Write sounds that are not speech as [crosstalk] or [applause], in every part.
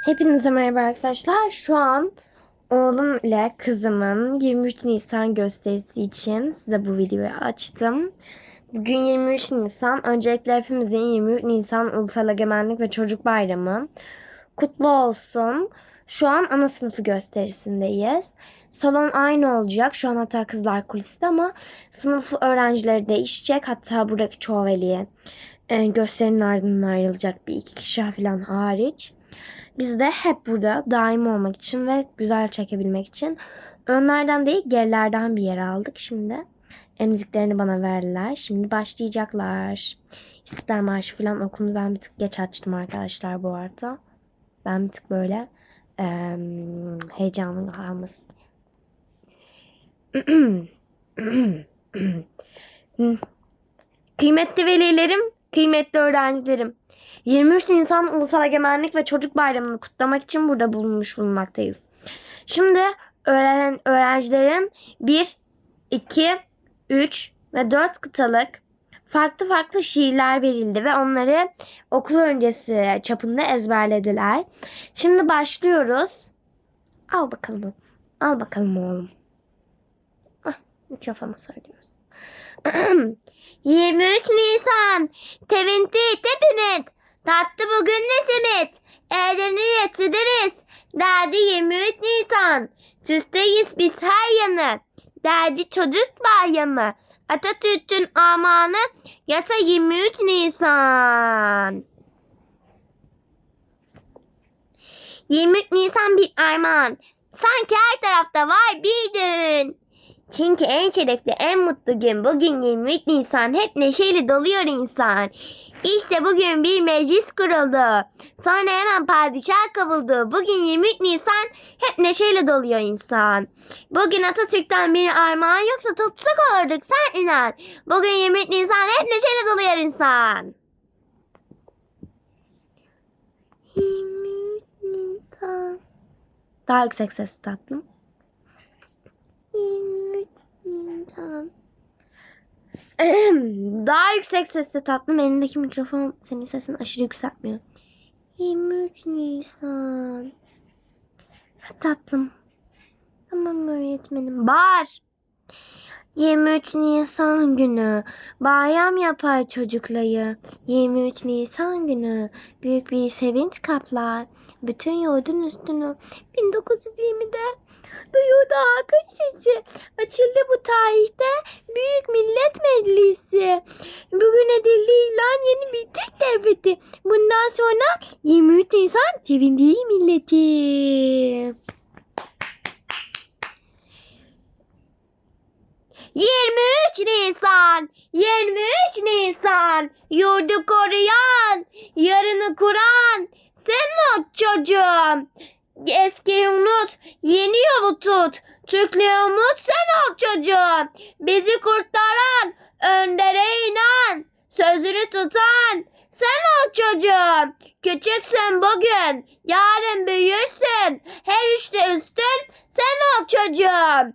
Hepinize merhaba arkadaşlar. Şu an oğlum ile kızımın 23 Nisan gösterisi için size bu videoyu açtım. Bugün 23 Nisan. Öncelikle hepimizin 23 Nisan Ulusal Egemenlik ve Çocuk Bayramı. Kutlu olsun. Şu an ana sınıfı gösterisindeyiz. Salon aynı olacak. Şu an hatta kızlar kuliste ama sınıf öğrencileri değişecek. Hatta buradaki çoğu veli e, gösterinin ardından ayrılacak bir iki kişi falan hariç. Biz de hep burada daim olmak için ve güzel çekebilmek için önlerden değil gerilerden bir yer aldık. Şimdi emziklerini bana verdiler. Şimdi başlayacaklar. İstiklal Marşı falan okundu. Ben bir tık geç açtım arkadaşlar bu arada. Ben bir tık böyle eee heyecanlı kalmasın. [clears throat] Kıymetli velilerim, kıymetli öğrencilerim. 23 Nisan Ulusal Egemenlik ve Çocuk Bayramı'nı kutlamak için burada bulunmuş bulunmaktayız. Şimdi öğren öğrencilerin 1, 2, 3 ve 4 kıtalık farklı farklı şiirler verildi ve onları okul öncesi çapında ezberlediler. Şimdi başlıyoruz. Al bakalım. Al bakalım oğlum. Ah, mikrofona söylüyoruz. [clears throat] 23 Nisan Tevinti tepinit Tattı bugün ne simit? Eğlenir yetişiriz. Derdi 23 Nisan. Süsteyiz biz her yanı. Derdi çocuk bayramı. Atatürk'ün amanı Yasa 23 Nisan. 23 Nisan bir armağan. Sanki her tarafta var bir düğün çünkü en şerefli, en mutlu gün bugün 23 Nisan. Hep neşeyle doluyor insan. İşte bugün bir meclis kuruldu. Sonra hemen padişah kavuldu. Bugün 23 Nisan hep neşeyle doluyor insan. Bugün Atatürk'ten bir armağan yoksa tutsak olurduk sen inan. Bugün 23 Nisan hep neşeyle doluyor insan. 23 Nisan. Daha yüksek ses tatlım. 23 Nisan. Daha yüksek sesle tatlım. Elindeki mikrofon senin sesini aşırı yükseltmiyor. 23 Nisan. Ha, tatlım. Tamam öğretmenim. Bağır. 23 Nisan günü bayram yapar çocukları. 23 Nisan günü büyük bir sevinç kaplar. Bütün yurdun üstünü 1920'de duyurdu halkın sesi. Açıldı bu tarihte Büyük Millet Meclisi. Bugün edildi ilan yeni bir Türk devleti. Bundan sonra 23 Nisan sevindiği milleti. 23 Nisan, 23 Nisan, yurdu koruyan, yarını kuran, sen ol çocuğum. Eski unut, yeni yolu tut, Türklüğü umut sen ol çocuğum. Bizi kurtaran, öndere inen, sözünü tutan, sen ol çocuğum. Küçüksün bugün, yarın büyürsün, her işte üstün, sen ol çocuğum.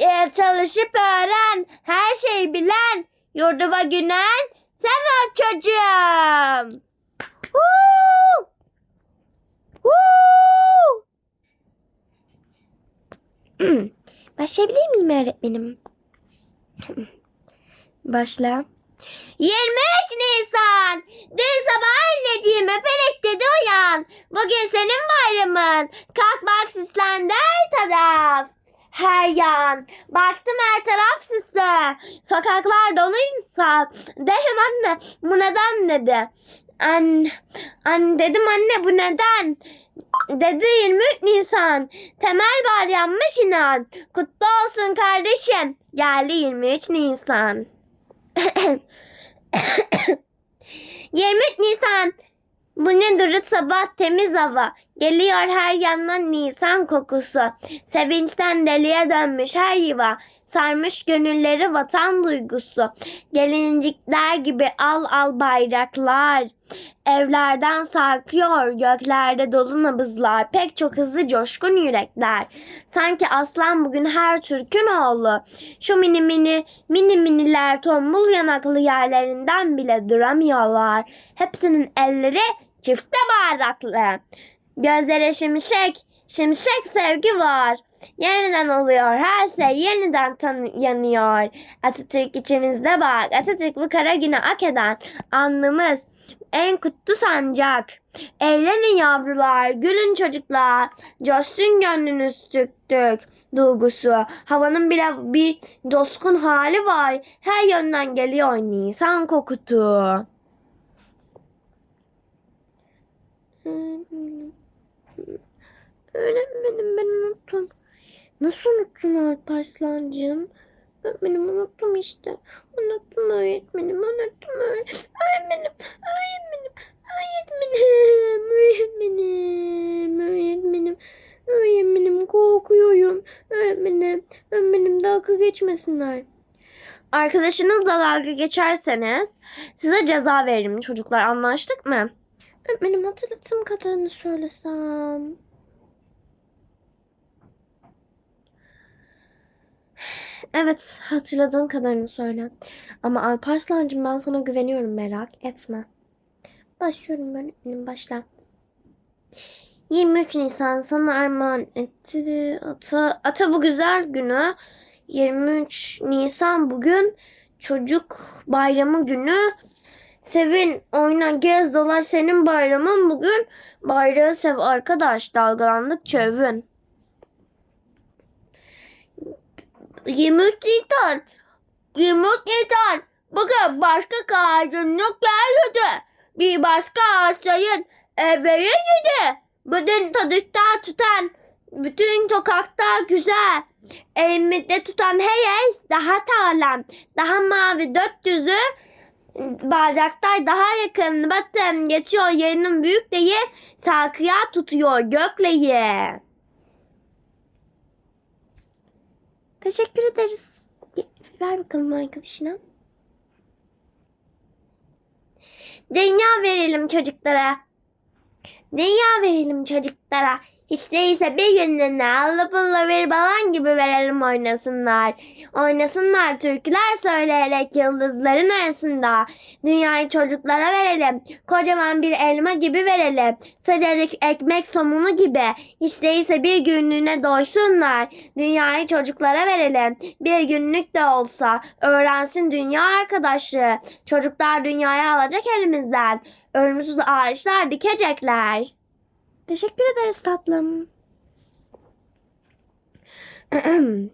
Ee, çalışıp öğren, her şeyi bilen, yurduma günen, sen ol çocuğum. [clears throat] Başlayabilir miyim öğretmenim? [clears throat] Başla. 23 Nisan. Dün sabah anneciğim öperek dedi uyan. Bugün senin bayramın. Kalk bak süslendi her taraf. Her yan. Baktım her taraf süslü. Sokaklar dolu insan. Dedim anne bu neden dedi. Anne, anne dedim anne bu neden? Dedi 23 Nisan. Temel bayrammış inan. Kutlu olsun kardeşim. Geldi 23 Nisan. [coughs] 23 Nisan. Bu ne durut sabah temiz hava. Geliyor her yandan Nisan kokusu. Sevinçten deliye dönmüş her yuva. Sarmış gönülleri vatan duygusu. Gelincikler gibi al al bayraklar. Evlerden sarkıyor göklerde dolu nabızlar. Pek çok hızlı coşkun yürekler. Sanki aslan bugün her Türk'ün oğlu. Şu mini mini mini miniler tombul yanaklı yerlerinden bile duramıyorlar. Hepsinin elleri çifte bardaklı. Gözlere şimşek, şimşek sevgi var. Yeniden oluyor her şey yeniden tan- yanıyor. Atatürk içimizde bak. Atatürk bu kara günü ak eden anlamız. En kutlu sancak. Eğlenin yavrular, gülün çocuklar. Coşsun gönlünüz tük tük duygusu. Havanın bir, bir coşkun hali var. Her yönden geliyor Nisan kokutu. Öğretmenim ben unuttum. Nasıl unuttun Alparslan'cığım? Öğretmenim unuttum işte. Unuttum öğretmenim, unuttum öğretmenim. Öğretmenim, öğretmenim, öğretmenim, öğretmenim, öğretmenim, öğretmenim korkuyorum. Öğretmenim, öğretmenim dalga geçmesinler. Arkadaşınızla dalga geçerseniz size ceza veririm çocuklar anlaştık mı? Öğretmenim hatırlatım kadarını söylesem. Evet, hatırladığın kadarını söyle. Ama Alparslan'cığım ben sana güveniyorum merak etme. Başlıyorum öğretmenim başla. 23 Nisan sana armağan etti ata, ata bu güzel günü. 23 Nisan bugün çocuk bayramı günü. Sevin, oyna, gez, dolaş senin bayramın bugün. Bayrağı sev arkadaş, dalgalandıkça övün. 23 Nisan, 23 Nisan. Bugün başka kaydınlık gelmedi. Bir başka ağaçların evleri yedi. Bütün tadışta tutan, bütün sokakta güzel. Elimizde tutan her eş daha sağlam, daha mavi gökyüzü. Bacaklar daha yakın, batın geçiyor yerinin büyük değil, sarkıya tutuyor gökleyi. Teşekkür ederiz. Ver bakalım arkadaşına. Dünya verelim çocuklara. Dünya verelim çocuklara. Hiç değilse bir günlüğüne allı pullu bir balon gibi verelim oynasınlar. Oynasınlar türküler söyleyerek yıldızların arasında. Dünyayı çocuklara verelim. Kocaman bir elma gibi verelim. Sıcacık ekmek somunu gibi. Hiç değilse bir günlüğüne doysunlar. Dünyayı çocuklara verelim. Bir günlük de olsa öğrensin dünya arkadaşlığı. Çocuklar dünyayı alacak elimizden. Ölümsüz ağaçlar dikecekler. Teşekkür ederiz tatlım. [clears throat]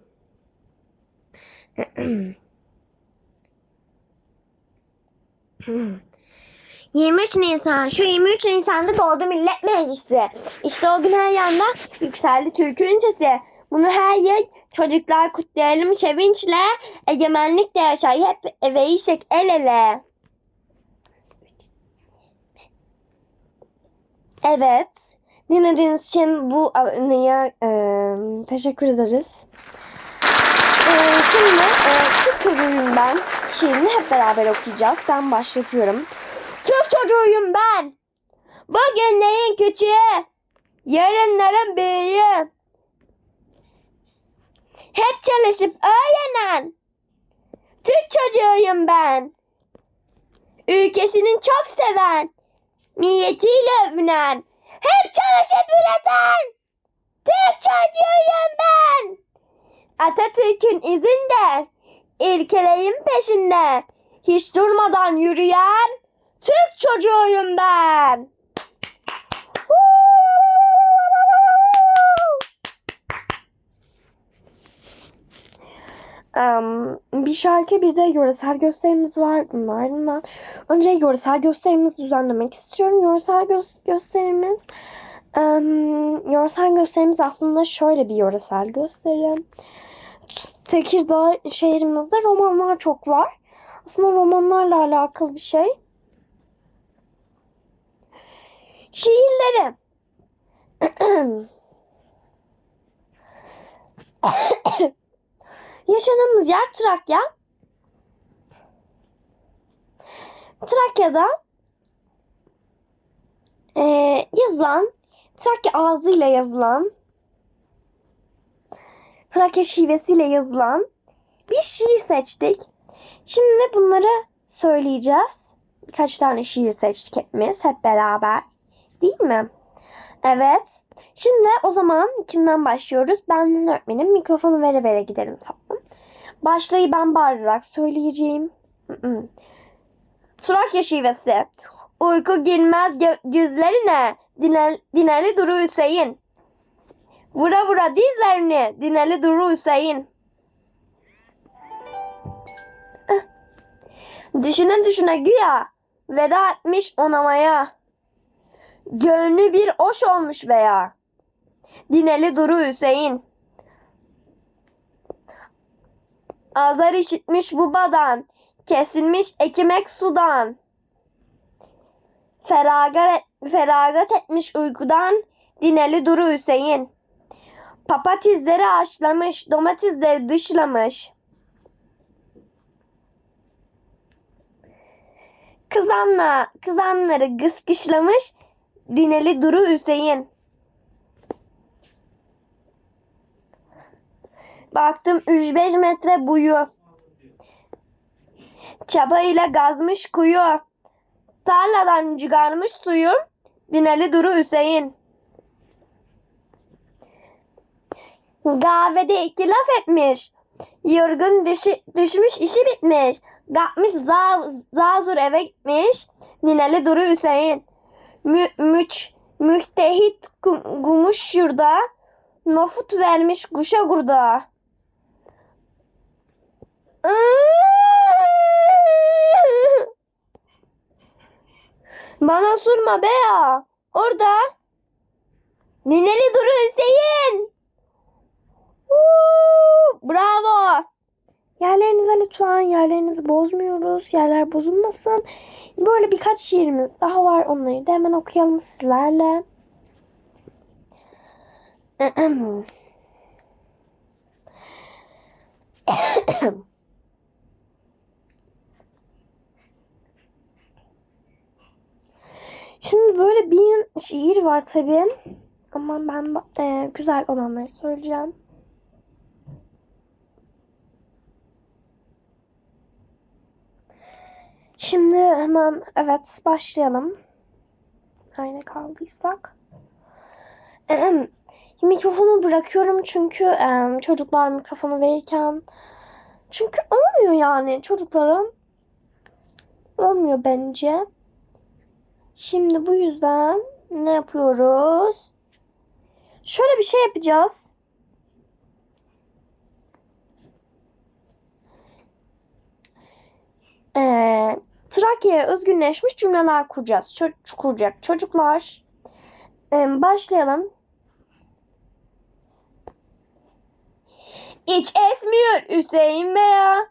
23 Nisan. Şu 23 Nisan'da doğdu Millet Meclisi. İşte o gün her yanda yükseldi Türk'ün sesi. Bunu her yıl çocuklar kutlayalım sevinçle. Egemenlik de yaşar hep eveysek el ele. Evet. Dinlediğiniz için bu anıya e, teşekkür ederiz. E, şimdi e, Türk çocuğuyum ben. Şiirini hep beraber okuyacağız. Ben başlatıyorum. Türk çocuğuyum ben. Bugünlerin küçüğü. Yarınların büyüğü. Hep çalışıp öğrenen. Türk çocuğuyum ben. Ülkesini çok seven. Milletiyle övünen. Hep çalışıp üreten. Türk çocuğuyum ben. Atatürk'ün izinde. ilkelerin peşinde. Hiç durmadan yürüyen. Türk çocuğuyum ben. Bir şarkı bir de yöresel gösterimiz var bunlardan. Önce yöresel gösterimizi düzenlemek istiyorum. Yöresel gö- gösterimiz yöresel gösterimiz aslında şöyle bir yöresel gösteri. Tekirdağ şehrimizde romanlar çok var. Aslında romanlarla alakalı bir şey. Şiirleri. [clears throat] Yaşadığımız yer Trakya. Trakya'da eee, yazılan, Trakya ağzıyla yazılan, Trakya şivesiyle yazılan bir şiir seçtik. Şimdi bunları söyleyeceğiz. Birkaç tane şiir seçtik hepimiz hep beraber. Değil mi? Evet. Şimdi o zaman kimden başlıyoruz? Benden öğretmenim mikrofonu vere vere gidelim tatlım. Başlayı ben bağırarak söyleyeceğim. Trakya şivesi. Uyku girmez gö- gözlerine. Dinel, dineli duru Hüseyin. Vura vura dizlerini. Dineli duru Hüseyin. Eh. Düşüne düşüne güya. Veda etmiş onamaya. Gönlü bir oş olmuş veya. Dineli duru Hüseyin. Azar işitmiş bu badan. Kesilmiş ekmek sudan. Feragat, feragat etmiş uykudan. Dineli duru Hüseyin. Papatizleri haşlamış, domatesleri dışlamış. Kızanla, kızanları kıskışlamış. Dineli duru Hüseyin. Baktım 3-5 metre buyu. Çapayla gazmış kuyu. Tarladan çıkarmış suyu. Dineli duru Hüseyin. Kahvede iki laf etmiş. Yorgun düşü, düşmüş işi bitmiş. Kalkmış za, zazur eve gitmiş. Nineli duru Hüseyin. Mü, müç, mühtehit kum- gumuş şurada. Nofut vermiş kuşa kurda. Bana sorma be ya. Orada. Nineli Duru Hüseyin. Bravo. Yerlerinize lütfen yerlerinizi bozmuyoruz. Yerler bozulmasın. Böyle birkaç şiirimiz daha var. Onları da hemen okuyalım sizlerle. Şimdi [clears throat] [laughs] böyle bir şiir var tabii. Ama ben e, güzel olanları söyleyeceğim. Şimdi hemen evet başlayalım. Aynı kaldıysak. Mikrofonu bırakıyorum çünkü em, çocuklar mikrofonu verirken çünkü olmuyor yani çocukların olmuyor bence. Şimdi bu yüzden ne yapıyoruz? Şöyle bir şey yapacağız. Ee, Trakya'ya özgünleşmiş cümleler kuracağız. Ço- kuracak çocuklar. Ee, başlayalım. İç esmiyor Hüseyin Bey ya.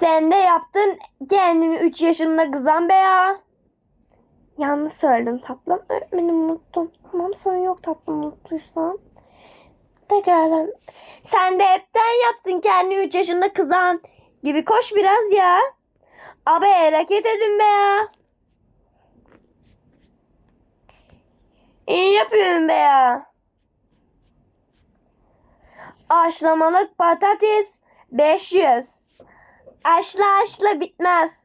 Sen de yaptın kendini 3 yaşında kızan be ya. Yanlış söyledin tatlım. Öğretmenim unuttum. Tamam sorun yok tatlım unuttuysan. Tekrardan. Sen de hepten yaptın kendini 3 yaşında kızan gibi koş biraz ya. Abi hareket edin be ya. İyi yapıyorum be ya. Aşlamalık patates 500. Aşla aşla bitmez.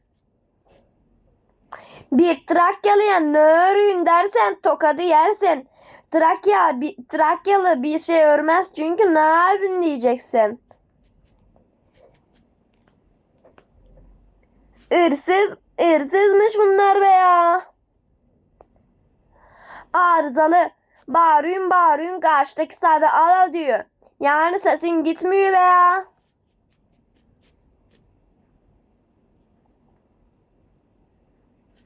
Bir Trakyalıya ne örüyün dersen tokadı yersin. Trakya, bir, Trakyalı bir şey örmez çünkü ne yapın diyeceksin. Hırsız, hırsızmış bunlar be ya. Arızalı. Bağırıyorsun bağırıyorsun karşıdaki sade ala diyor. Yani sesin gitmiyor be ya. [coughs]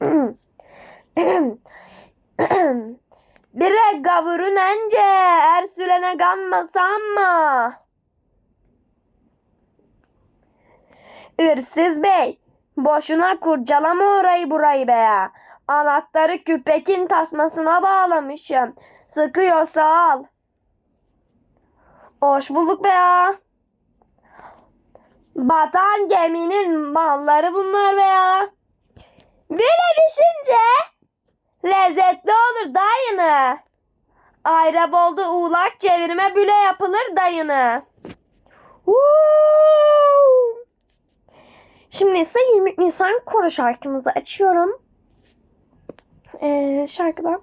Bire gavurun ence her sülene kanmasam mı? Hırsız bey, boşuna kurcalama orayı burayı be. Anahtarı küpekin tasmasına bağlamışım. Sıkıyorsa al. Hoş bulduk be ya. Batan geminin malları bunlar be ya. Böyle düşünce lezzetli olur dayını. Ayrab oldu uğlak çevirme büle yapılır dayını. Woo! Şimdi ise 20 Nisan koro şarkımızı açıyorum. Ee, şarkıda.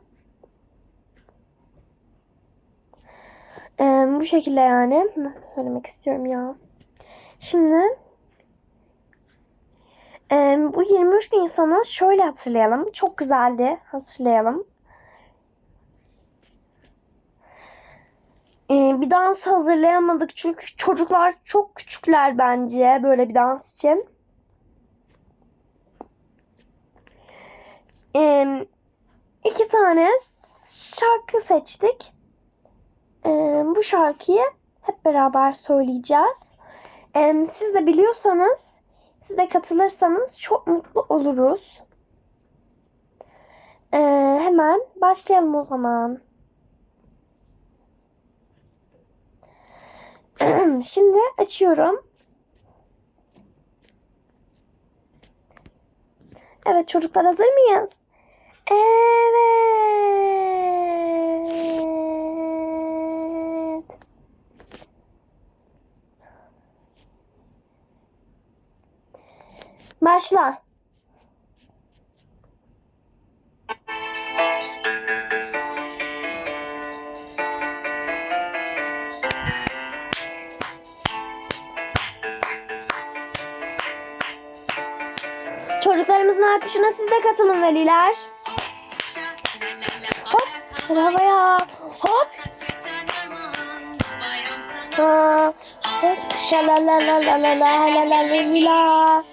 Ee, bu şekilde yani. Söylemek istiyorum ya. Şimdi ee, bu 23 Nisan'ı şöyle hatırlayalım. Çok güzeldi. Hatırlayalım. Ee, bir dans hazırlayamadık çünkü çocuklar çok küçükler bence böyle bir dans için. Ee, iki tane şarkı seçtik. Ee, bu şarkıyı hep beraber söyleyeceğiz. Ee, siz de biliyorsanız, siz de katılırsanız çok mutlu oluruz. Ee, hemen başlayalım o zaman. [clears throat] Şimdi açıyorum. Evet çocuklar hazır mıyız? Evet. Başla. Çocuklarımızın alkışına siz de katılın veliler. Hop, havaya. Hop. Ha, hop. Şalalalalalalalalalala.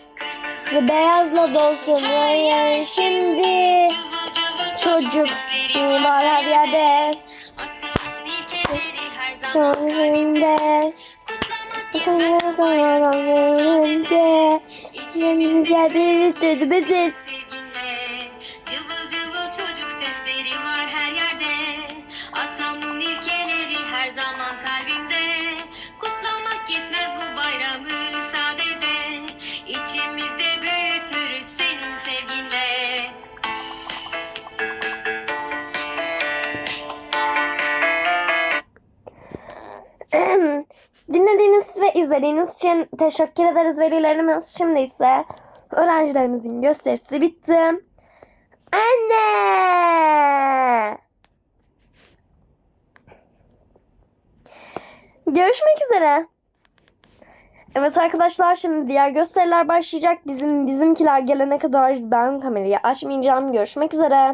Beyazla dolsun her yer şimdi. Çocuk var her yerde. Önünde. Kutlamak zaman önünde. İçimizde bir üstüdü bizim. İzlediğiniz için teşekkür ederiz velilerimiz. Şimdi ise öğrencilerimizin gösterisi bitti. Anne! Görüşmek üzere. Evet arkadaşlar şimdi diğer gösteriler başlayacak. Bizim bizimkiler gelene kadar ben kamerayı açmayacağım. Görüşmek üzere.